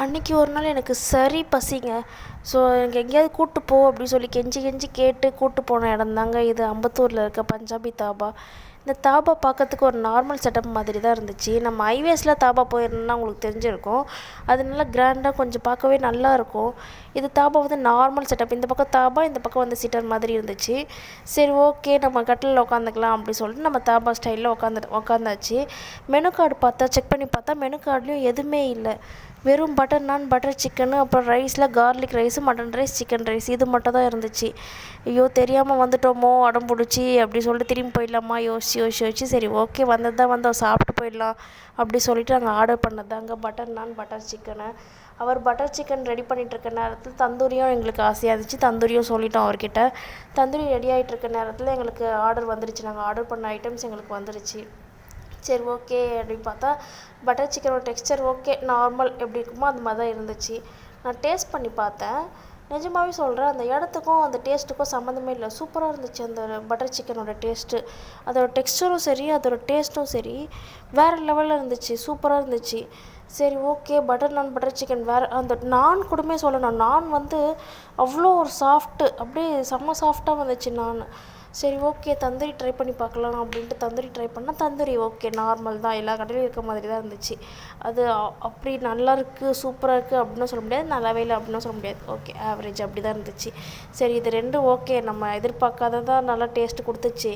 அன்றைக்கி ஒரு நாள் எனக்கு சரி பசிங்க. ஸோ எனக்கு எங்கேயாவது கூட்டு போ அப்படின்னு சொல்லி கெஞ்சி கெஞ்சி கேட்டு கூட்டு போன இடம் தாங்க இது. அம்பத்தூரில் இருக்க பஞ்சாபி தாபா. இந்த தாபா பார்க்கறதுக்கு ஒரு நார்மல் செட்டப் மாதிரி தான் இருந்துச்சு. நம்ம ஹைவேஸில் தாபா போயிருந்தோம்னா உங்களுக்கு தெரிஞ்சிருக்கும். அது நல்லா கிராண்டாக கொஞ்சம் பார்க்கவே நல்லா இருக்கும். இது தாபா வந்து நார்மல் செட்டப் இந்த பக்கம் தாபா இந்த பக்கம் வந்து சிட்டர் மாதிரி இருந்துச்சு. சரி ஓகே நம்ம கட்டிலில் உட்காந்துக்கலாம் அப்படின்னு சொல்லிட்டு நம்ம தாபா ஸ்டைலில் உட்காந்து உட்காந்தாச்சு. மெனு கார்டு பார்த்தா செக் பண்ணி பார்த்தா மெனு கார்ட்லேயும் எதுவுமே இல்லை. வெறும் பட்டர் நான் பட்டர் சிக்கனு அப்புறம் ரைஸில் garlic rice mutton rice chicken rice இது மட்டும் தான் இருந்துச்சு. ஐயோ தெரியாமல் வந்துட்டோமோ அடம் பிடிச்சி அப்படி சொல்லிட்டு திரும்பி போயிடலாமா? யோசிச்சு யோசிச்சு யோசிச்சு சரி ஓகே வந்தது தான் வந்தோம் சாப்பிட்டு போயிடலாம் அப்படி சொல்லிட்டு நாங்கள் ஆர்டர் பண்ணது தாங்க பட்டர் நான் பட்டர் சிக்கனு அவர் பட்டர் சிக்கன் ரெடி பண்ணிகிட்டு இருக்க நேரத்தில் தந்தூரியும் எங்களுக்கு ஆசையாக இருந்துச்சு. தந்தூரியும் சொல்லிட்டோம் அவர்கிட்ட. தந்தூரி ரெடி ஆகிட்டு இருக்க நேரத்தில் எங்களுக்கு ஆர்டர் வந்துருச்சு. நாங்கள் ஆர்டர் பண்ண ஐட்டம்ஸ் எங்களுக்கு வந்துருச்சு. சரி ஓகே அப்படின்னு பார்த்தா பட்டர் சிக்கனோட டெக்ஸ்சர் ஓகே நார்மல் எப்படி இருக்குமோ அந்த மாதிரி தான் இருந்துச்சு. நான் டேஸ்ட் பண்ணி பார்த்தேன். நிஜமாவே சொல்கிறேன் அந்த இடத்துக்கும் அந்த டேஸ்ட்டுக்கும் சம்மந்தமே இல்லை. சூப்பராக இருந்துச்சு அந்த பட்டர் சிக்கனோட டேஸ்ட்டு அதோட டெக்ஸ்சரும் சரி அதோட டேஸ்ட்டும் சரி. வேறு லெவலில் இருந்துச்சு சூப்பராக இருந்துச்சு. சரி okay butter naan butter chicken வேறு அந்த நான் கூடமே சொல்லணும். நான் வந்து அவ்வளோ ஒரு சாஃப்ட்டு அப்படியே செம்ம சாஃப்டாக வந்துச்சு நான் சரி ஓகே தந்தூரி ட்ரை பண்ணி பார்க்கலாம் அப்படின்ட்டு தந்தூரி ட்ரை பண்ணால் தந்தூரி ஓகே நார்மல் தான். எல்லா கடையிலும் இருக்க மாதிரி தான் இருந்துச்சு. அது அப்படி நல்லா இருக்குது சூப்பராக இருக்குது அப்படின்னு சொல்ல முடியாது. நல்லாவே இல்லை அப்படின்னு சொல்ல முடியாது. ஓகே ஆவரேஜ் அப்படி தான் இருந்துச்சு. சரி இது ரெண்டும் ஓகே நம்ம எதிர்பார்க்காததான் நல்லா டேஸ்ட் கொடுத்துச்சு.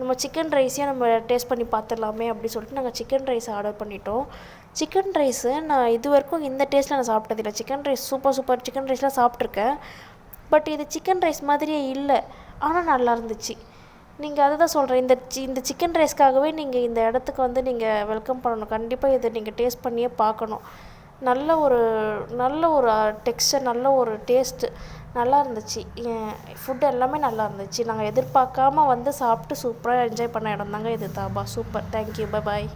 நம்ம சிக்கன் ரைஸையும் நம்ம டேஸ்ட் பண்ணி பார்த்துடலாமே அப்படின்னு சொல்லிட்டு நாங்கள் சிக்கன் ரைஸ் ஆர்டர் பண்ணிட்டோம். சிக்கன் ரைஸு நான் இது வரைக்கும் இந்த டேஸ்ட்டில் நான் சாப்பிட்டதில்லை. Chicken rice super super chicken ரைஸ்லாம் சாப்பிட்ருக்கேன் பட் இது சிக்கன் ரைஸ் மாதிரியே இல்லை. ஆனால் நல்லா இருந்துச்சு. நீங்கள் அதை தான் சொல்கிறேன் இந்த சி இந்த சிக்கன் ரைஸ்க்காகவே நீங்கள் இந்த இடத்துக்கு வந்து நீங்கள் வெல்கம் பண்ணணும். கண்டிப்பாக இதை நீங்கள் டேஸ்ட் பண்ணியே பார்க்கணும். நல்ல ஒரு நல்ல ஒரு டெக்ஸ்டர் நல்ல ஒரு டேஸ்ட்டு நல்லா இருந்துச்சு. ஃபுட் எல்லாமே நல்லா இருந்துச்சு. நாங்கள் எதிர்பார்க்காம வந்து சாப்பிட்டு சூப்பராக என்ஜாய் பண்ண இடம் தாங்க இது dhaba. Super thank you bye bye